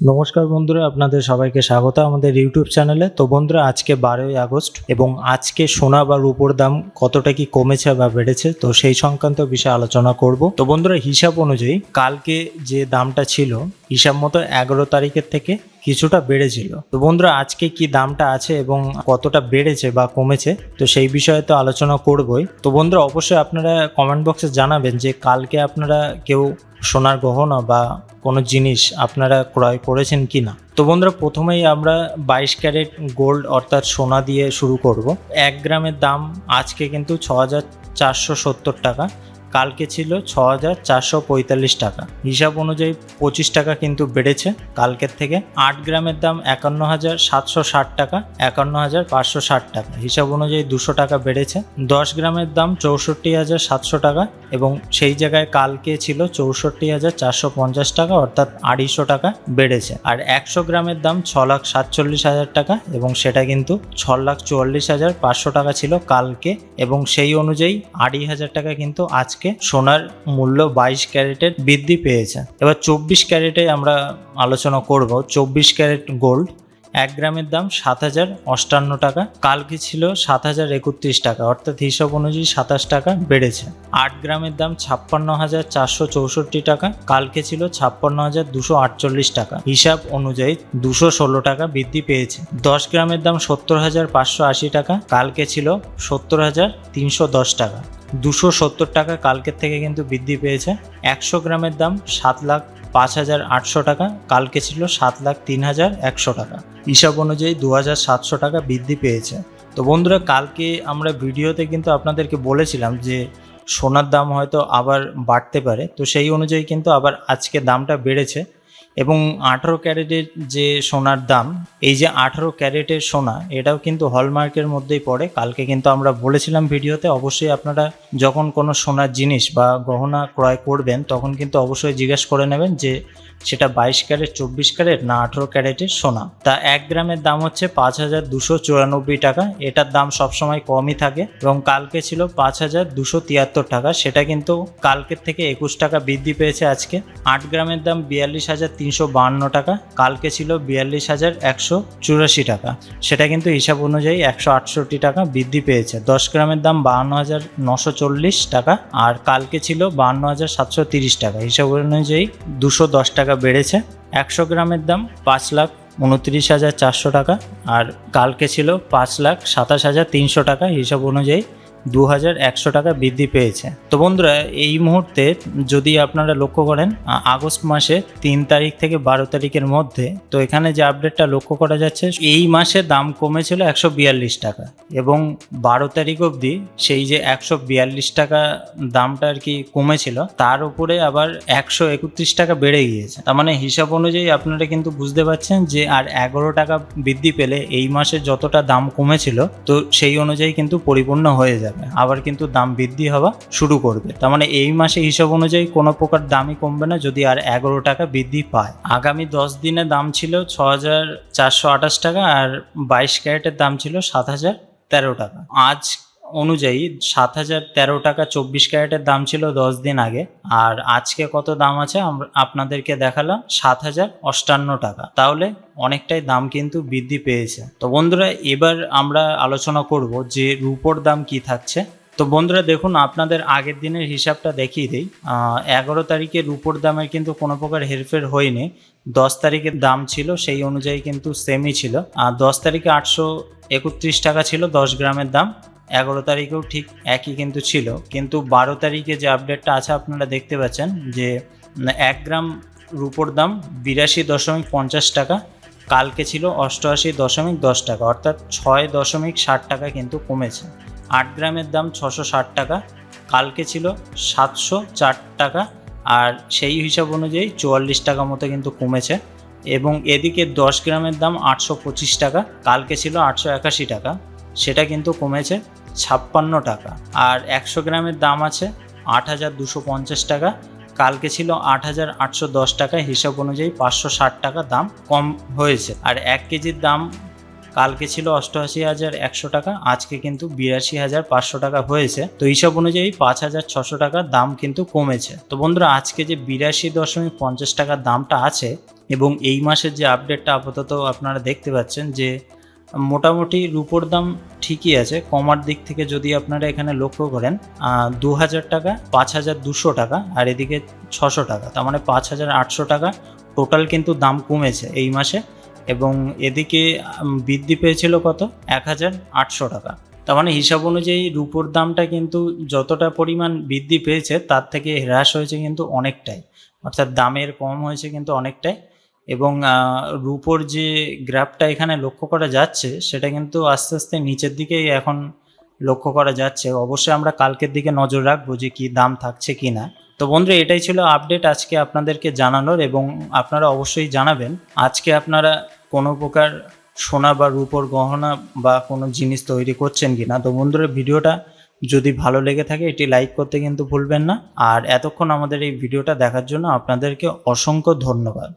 নমস্কার বন্ধুরা, আপনাদের সবাইকে স্বাগত আমাদের ইউটিউব চ্যানেলে। তো বন্ধুরা, আজকে বারোই আগস্ট এবং আজকে সোনা বা রূপোর দাম কতটা কি কমেছে বা বেড়েছে, তো সেই সংক্রান্ত বিষয়ে আলোচনা করব। তো বন্ধুরা, হিসাব অনুযায়ী কালকে যে দামটা ছিল, হিসাব মতো এগারো তারিখের থেকে কিছুটা বেড়েছিল। তো বন্ধুরা, আজকে কি দামটা আছে এবং কতটা বেড়েছে বা কমেছে, তো সেই বিষয়ে তো আলোচনা করবই। তো বন্ধুরা, অবশ্যই আপনারা কমেন্ট বক্সে জানাবেন যে কালকে আপনারা কেউ সোনার গহনা বা কোনো জিনিস আপনারা ক্রয় করেছেন কি না? তো বন্ধুরা, প্রথমেই আমরা বাইশ ক্যারেট গোল্ড অর্থাৎ সোনা দিয়ে শুরু করব। এক গ্রামের দাম আজকে কিন্তু ছ হাজার চারশো সত্তর টাকা। কালকে ছিল ছ হাজার চারশো পঁয়তাল্লিশ টাকা। হিসাব অনুযায়ী পঁচিশ টাকা কিন্তু বেড়েছে কালকের থেকে। আট গ্রামের দাম একান্ন হাজার সাতশো ষাট টাকা একান্ন হাজার পাঁচশো ষাট টাকা। হিসাব অনুযায়ী দুশো টাকা বেড়েছে। দশ গ্রামের দাম চৌষট্টি হাজার সাতশো টাকা এবং সেই জায়গায় কালকে ছিল চৌষট্টি হাজার চারশো পঞ্চাশ টাকা, অর্থাৎ আড়াইশো টাকা বেড়েছে। আর একশো গ্রামের দাম ছ লাখ সাতচল্লিশ হাজার টাকা এবং সেটা কিন্তু ছ লাখ চুয়াল্লিশ হাজার পাঁচশো টাকা ছিল কালকে এবং সেই অনুযায়ী আড়াই হাজার টাকা কিন্তু আজকে সোনার মূল্য বাইশ ক্যারেটের বৃদ্ধি পেয়েছে। এবার চব্বিশ ক্যারেটে আমরা আলোচনা করব। চব্বিশ ক্যারেট গোল্ড, এক গ্রামের দাম সাত হাজার অষ্টান্ন টাকা। কালকে ছিল সাত হাজার একত্রিশ টাকা, অর্থাৎ হিসাব অনুযায়ী সাতাশ টাকা বেড়েছে। আট গ্রামের দাম ছাপ্পান্ন হাজার চারশো চৌষট্টি টাকা, কালকে ছিল ছাপ্পান্ন হাজার দুশো আটচল্লিশ টাকা। হিসাব অনুযায়ী দুশো ষোলো টাকা বৃদ্ধি পেয়েছে। দশ গ্রামের দাম সত্তর হাজার পাঁচশো আশি টাকা, কালকে ছিল সত্তর হাজার তিনশো দশ টাকা। দুশো সত্তর টাকা কালকের থেকে কিন্তু বৃদ্ধি পেয়েছে। একশো গ্রামের দাম সাত লাখ পাঁচ হাজার আটশো টাকা, কালকে ছিল সাত লাখ তিন হাজার একশো টাকা। হিসাব অনুযায়ী দু হাজার সাতশো টাকা বৃদ্ধি পেয়েছে। তো বন্ধুরা, কালকে আমরা ভিডিওতে কিন্তু আপনাদেরকে বলেছিলাম যে সোনার দাম হয়তো আবার বাড়তে পারে। তো সেই অনুযায়ী কিন্তু আবার আজকে দামটা বেড়েছে। এবং আঠেরো ক্যারেটের যে সোনার দাম, এই যে আঠেরো ক্যারেটের সোনা, এটাও কিন্তু হলমার্কের মধ্যেই পড়ে। কালকে কিন্তু আমরা বলেছিলাম ভিডিওতে, অবশ্যই আপনারা যখন কোনো সোনার জিনিস বা গহনা ক্রয় করবেন, তখন কিন্তু অবশ্যই জিজ্ঞেস করে নেবেন যে সেটা বাইশ ক্যারেট, চব্বিশ ক্যারেট না আঠেরো ক্যারেটের সোনা। তা এক গ্রামের দাম হচ্ছে পাঁচ হাজার দুশো চুরানব্বই টাকা। এটার দাম সবসময় কমই থাকে এবং কালকে ছিল পাঁচ হাজার দুশো তিয়াত্তর টাকা। সেটা কিন্তু কালকের থেকে একুশ টাকা বৃদ্ধি পেয়েছে আজকে। আট গ্রামের দাম বিয়াল্লিশ হাজার তিনশো টাকা, কালকে ছিল বিয়াল্লিশ হাজার একশো চুরাশি টাকা। সেটা কিন্তু হিসাব অনুযায়ী একশো আটষট্টি টাকা বৃদ্ধি পেয়েছে। দশ গ্রামের দাম বাহান্ন হাজার নশো চল্লিশ টাকা আর কালকে ছিল বাহান্ন হাজার সাতশো তিরিশ টাকা। হিসাব অনুযায়ী দুশো দশ টাকা বেড়েছে। একশো গ্রামের দাম পাঁচ লাখ উনত্রিশ হাজার চারশো টাকা আর কালকে ছিল পাঁচ লাখ সাতাশ হাজার তিনশো টাকা। হিসাব অনুযায়ী দু হাজার একশো টাকা বৃদ্ধি পেয়েছে। তো বন্ধুরা, এই মুহূর্তে যদি আপনারা লক্ষ্য করেন আগস্ট মাসে তিন তারিখ থেকে বারো তারিখের মধ্যে, তো এখানে যে আপডেটটা লক্ষ্য করা যাচ্ছে, এই মাসে দাম কমেছিল একশো বিয়াল্লিশ টাকা এবং বারো তারিখ অবধি সেই যে একশো বিয়াল্লিশ টাকা দামটা আর কি কমেছিল, তার উপরে আবার একশো একত্রিশ টাকা বেড়ে গিয়েছে। তার মানে হিসাব অনুযায়ী আপনারা কিন্তু বুঝতে পারছেন যে আর এগারো টাকা বৃদ্ধি পেলে এই মাসে যতটা দাম কমেছিল, তো সেই অনুযায়ী কিন্তু পরিপূর্ণ হয়ে যাবে। আবার কিন্তু দাম বৃদ্ধি হওয়া শুরু করবে। তার মানে এই মাসে হিসাব অনুযায়ী কোনো প্রকার দামই কমবে না যদি আর এগারো টাকা বৃদ্ধি পায়। আগামী দশ দিনে দাম ছিল ছ হাজার চারশো আঠাশ টাকা আর বাইশ ক্যারেটের দাম ছিল সাত হাজার তেরো টাকা। আজ অনুযায়ী সাত হাজার তেরো টাকা চব্বিশ ক্যারেটের দাম ছিল দশ দিন আগে। আর আজকে কত দাম আছে আপনাদেরকে দেখালাম, সাত হাজার অষ্টান্ন টাকা। তাহলে অনেকটাই দাম কিন্তু বৃদ্ধি পেয়েছে। তো বন্ধুরা, এবার আমরা আলোচনা করব যে রুপোর দাম কি থাকছে। তো বন্ধুরা, দেখুন, আপনাদের আগের দিনের হিসাবটা দেখিয়ে দিই। এগারো তারিখে রুপোর দামের কিন্তু কোনো প্রকার হেরফের হয়নি। দশ তারিখের দাম ছিল, সেই অনুযায়ী কিন্তু সেমই ছিল। আর দশ তারিখে আটশো একত্রিশ টাকা ছিল দশ গ্রামের দাম। এগারো তারিখেও ঠিক একই কিন্তু ছিল। কিন্তু বারো তারিখে যে আপডেটটা আছে আপনারা দেখতে পাচ্ছেন যে এক গ্রাম রুপোর দাম বিরাশি দশমিক পঞ্চাশ টাকা, কালকে ছিল অষ্টআশি দশমিক দশ টাকা, অর্থাৎ ছয় দশমিক ষাট টাকা কিন্তু কমেছে। আট গ্রামের দাম ছশো ষাট টাকা, কালকে ছিল সাতশো চার টাকা, আর সেই হিসাব অনুযায়ী চুয়াল্লিশ টাকা মতো কিন্তু কমেছে। এবং এদিকে দশ গ্রামের দাম আটশো পঁচিশ টাকা, কালকে ছিল আটশো একাশি টাকা, সেটা কিন্তু কমেছে। ছাপ্পান্ন টাকা। আর একশো গ্রামের দাম আছে আট হাজার দুশো পঞ্চাশ টাকা। কালকে ছিল আট হাজার আটশো দশ টাকা, হিসাব অনুযায়ী পাঁচশো ষাট টাকা দাম কম হয়েছে। আর এক কেজির দাম কালকে ছিল অষ্টআশি হাজার একশো টাকা, আজকে কিন্তু বিরাশি হাজার পাঁচশো টাকা হয়েছে। তো হিসাব অনুযায়ী পাঁচ হাজার ছশো টাকার দাম কিন্তু কমেছে। তো বন্ধুরা, আজকে যে বিরাশি দশমিক পঞ্চাশ টাকার দামটা আছে এবং এই মাসের যে আপডেটটা আপাতত আপনারা দেখতে পাচ্ছেন যে মোটামুটি রুপোর দাম ঠিকই আছে। কমার দিক থেকে যদি আপনারা এখানে লক্ষ্য করেন দু হাজার টাকা পাঁচ হাজার দুশো টাকা, আর এদিকে ছশো টাকা। তার মানে পাঁচ হাজার আটশো টাকা টোটাল কিন্তু দাম কমেছে এই মাসে। এবং এদিকে বৃদ্ধি পেয়েছিল কত? এক হাজার আটশো টাকা। তার মানে হিসাব অনুযায়ী রুপোর দামটা কিন্তু যতটা পরিমাণ বৃদ্ধি পেয়েছে, তার থেকে হ্রাস হয়েছে কিন্তু অনেকটাই। অর্থাৎ দামের কম হয়েছে কিন্তু অনেকটাই। এবং রুপোর যে গ্রাফটা এখানে লক্ষ্য করা যাচ্ছে, সেটা কিন্তু আস্তে আস্তে নিচের দিকেই এখন লক্ষ্য করা যাচ্ছে। অবশ্যই আমরা কালকের দিকে নজর রাখব যে কী দাম থাকছে কি না। তো বন্ধুরা এটাই ছিল আপডেট আজকে আপনাদেরকে জানানোর এবং আপনারা অবশ্যই জানাবেন, আজকে আপনারা কোনো প্রকার সোনা বা রূপোর গহনা বা কোনো জিনিস তৈরি করছেন কি না তো বন্ধুরা, ভিডিওটা যদি ভালো লেগে থাকে, এটি লাইক করতে কিন্তু ভুলবেন না। আর এতক্ষণ আমাদের এই ভিডিওটা দেখার জন্য আপনাদেরকে অসংখ্য ধন্যবাদ।